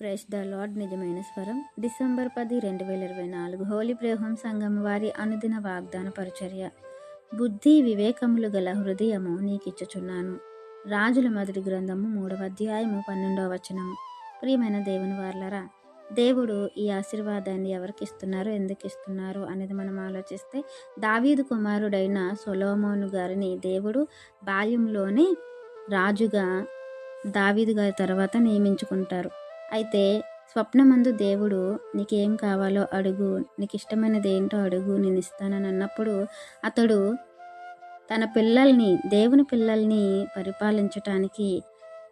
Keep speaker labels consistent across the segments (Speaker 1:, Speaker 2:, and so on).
Speaker 1: Price the lord నిజమైన స్వరం. December పది రెండు వేల ఇరవై నాలుగు హోలీ ప్రేహం సంఘం వారి అనుదిన వాగ్దాన పరిచర్య. బుద్ధి వివేకములు గల హృదయము నీకిచ్చుచున్నాను. రాజుల మొదటి గ్రంథము మూడవ అధ్యాయము పన్నెండవ వచనము. ప్రియమైన దేవుని వార్లరా దేవుడు ఈ ఆశీర్వాదాన్ని ఎవరికి ఇస్తున్నారు ఎందుకు ఇస్తున్నారు అనేది మనం ఆలోచిస్తే దావీదు కుమారుడైన సొలోమోను గారిని దేవుడు బాల్యంలోనే రాజుగా దావీదు గారి తర్వాత నియమించుకుంటారు. అయితే స్వప్నమందు దేవుడు నీకేం కావాలో అడుగు నీకు ఇష్టమైనది ఏంటో అడుగు నేను ఇస్తానని అన్నప్పుడు అతడు తన పిల్లల్ని దేవుని పిల్లల్ని పరిపాలించటానికి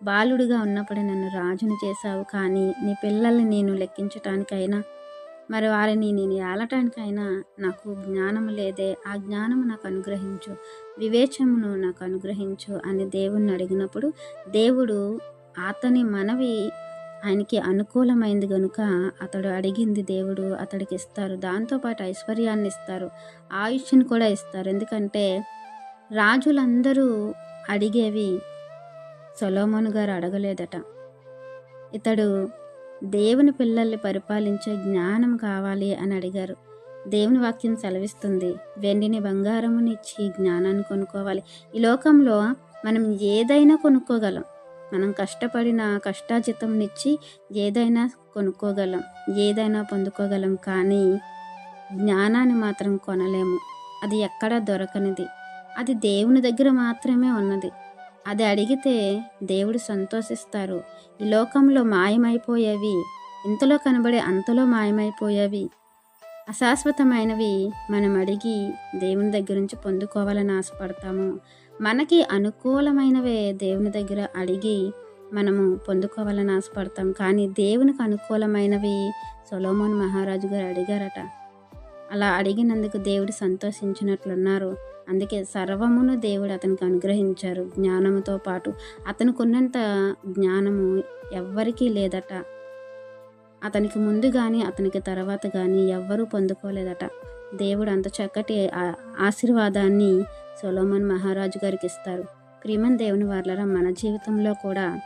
Speaker 1: బాలుడిగా ఉన్నప్పుడు నన్ను రాజును చేశావు. కానీ నీ పిల్లల్ని నేను లెక్కించటానికైనా మరి వారిని నేను ఏలటానికైనా నాకు జ్ఞానం లేదే. ఆ జ్ఞానము నాకు అనుగ్రహించు వివేచమును నాకు అనుగ్రహించు అని దేవుణ్ణి అడిగినప్పుడు దేవుడు అతని మనవి ఆయనకి అనుకూలమైంది కనుక అతడు అడిగింది దేవుడు అతడికి ఇస్తారు. దాంతోపాటు ఐశ్వర్యాన్ని ఇస్తారు. ఆయుష్ని కూడా ఇస్తారు. ఎందుకంటే రాజులందరూ అడిగేవి సొలోమోన్ గారు అడగలేదట. ఇతడు దేవుని పిల్లల్ని పరిపాలించే జ్ఞానం కావాలి అని అడిగారు. దేవుని వాక్యం సెలవిస్తుంది. వెండిని బంగారమునిచ్చి జ్ఞానాన్ని కొనుక్కోవాలి. ఈ లోకంలో మనం ఏదైనా కొనుక్కోగలం. మనం కష్టపడిన కష్టాజితంనిచ్చి ఏదైనా కొనుక్కోగలం ఏదైనా పొందుకోగలం కానీ జ్ఞానాన్ని మాత్రం కొనలేము. అది ఎక్కడా దొరకనిది? అది దేవుని దగ్గర మాత్రమే ఉన్నది. అది అడిగితే దేవుడు సంతోషిస్తారు. ఈ లోకంలో మాయమైపోయేవి ఇంతలో కనబడే అంతలో మాయమైపోయేవి అశాశ్వతమైనవి మనం అడిగి దేవుని దగ్గర నుంచి పొందుకోవాలని ఆశపడతాము. మనకి అనుకూలమైనవే దేవుని దగ్గర అడిగి మనము పొందుకోవాలని ఆశపడతాం. కానీ దేవునికి అనుకూలమైనవి సొలోమోన్ మహారాజు గారు అడిగారట. అలా అడిగినందుకు దేవుడు సంతోషించినట్లున్నారు. అందుకే సర్వమును దేవుడు అతనికి అనుగ్రహించారు. జ్ఞానముతో పాటు అతనికి ఉన్నంత జ్ఞానము ఎవ్వరికీ లేదట. అతనికి ముందు కానీ అతనికి తర్వాత కానీ ఎవ్వరూ పొందుకోలేదట. దేవుడు అంత చక్కటి ఆశీర్వాదాన్ని సొలోమన్ మహారాజు గారికి ఇస్తారు. ప్రియమన్ దేవుని వాళ్ళరా మన జీవితంలో కూడా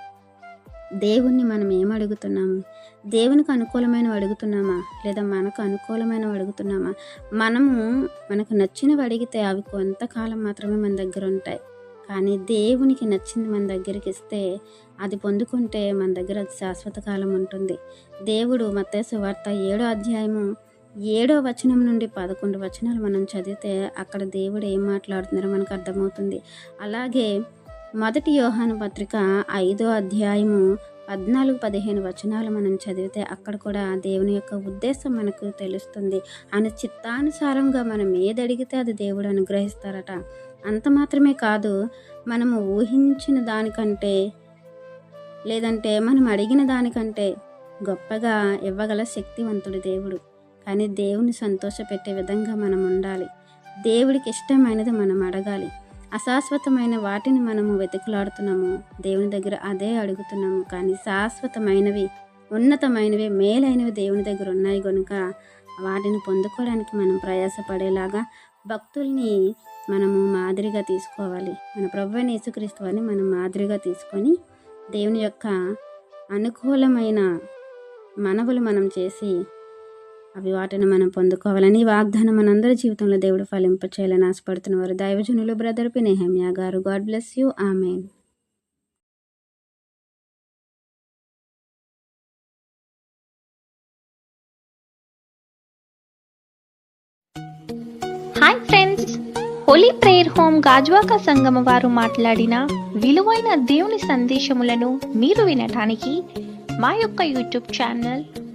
Speaker 1: దేవుణ్ణి మనం ఏం అడుగుతున్నాము? దేవునికి అనుకూలమైనవి అడుగుతున్నామా? లేదా మనకు అనుకూలమైనవి అడుగుతున్నామా? మనము మనకు నచ్చినవి అడిగితే అవి కొంతకాలం మాత్రమే మన దగ్గర ఉంటాయి. కానీ దేవునికి నచ్చింది మన దగ్గరికి ఇస్తే అది పొందుకుంటే మన దగ్గర శాశ్వత కాలం ఉంటుంది. దేవుడు మత్తేసు వార్త ఏడో అధ్యాయము ఏడో వచనం నుండి పదకొండు వచనాలు మనం చదివితే అక్కడ దేవుడు ఏం మాట్లాడుతున్నారో మనకు అర్థమవుతుంది. అలాగే మొదటి యోహాను పత్రిక ఐదో అధ్యాయము పద్నాలుగు పదిహేను వచనాలు మనం చదివితే అక్కడ కూడా దేవుని యొక్క ఉద్దేశం మనకు తెలుస్తుంది. ఆయన చిత్తానుసారంగా మనం ఏది అడిగితే అది దేవుడు అనుగ్రహిస్తారట. అంత మాత్రమే కాదు మనము ఊహించిన దానికంటే లేదంటే మనం అడిగిన దానికంటే గొప్పగా ఇవ్వగల శక్తివంతుడు దేవుడు. కానీ దేవుని సంతోషపెట్టే విధంగా మనం ఉండాలి. దేవుడికి ఇష్టమైనది మనం అడగాలి. అశాశ్వతమైన వాటిని మనము వెతుకులాడుతున్నాము. దేవుని దగ్గర అదే అడుగుతున్నాము. కానీ శాశ్వతమైనవి ఉన్నతమైనవి మేలైనవి దేవుని దగ్గర ఉన్నాయి కనుక వాటిని పొందుకోవడానికి మనం ప్రయాసపడేలాగా భక్తుల్ని మనము మాదిరిగా తీసుకోవాలి. మన ప్రభు యేసుక్రీస్తు అని మనం మాదిరిగా తీసుకొని దేవుని యొక్క అనుకూలమైన మనవులు మనం చేసి అవి వాటిని మనం పొందుకోవాలని వాగ్దానం మనందరి జీవితంలో దేవుడు ఫలింపచేయాలని ఆశపడుతున్న వారు దైవజనులు బ్రదర్ పినేహమ్యా గారు. God bless you. Amen.
Speaker 2: Hi friends holy prayer home Gajuwaka సంగమ వారు మాట్లాడిన విలువైన దేవుని సందేశములను మీరు వినటానికి మా యొక్క యూట్యూబ్ ఛానల్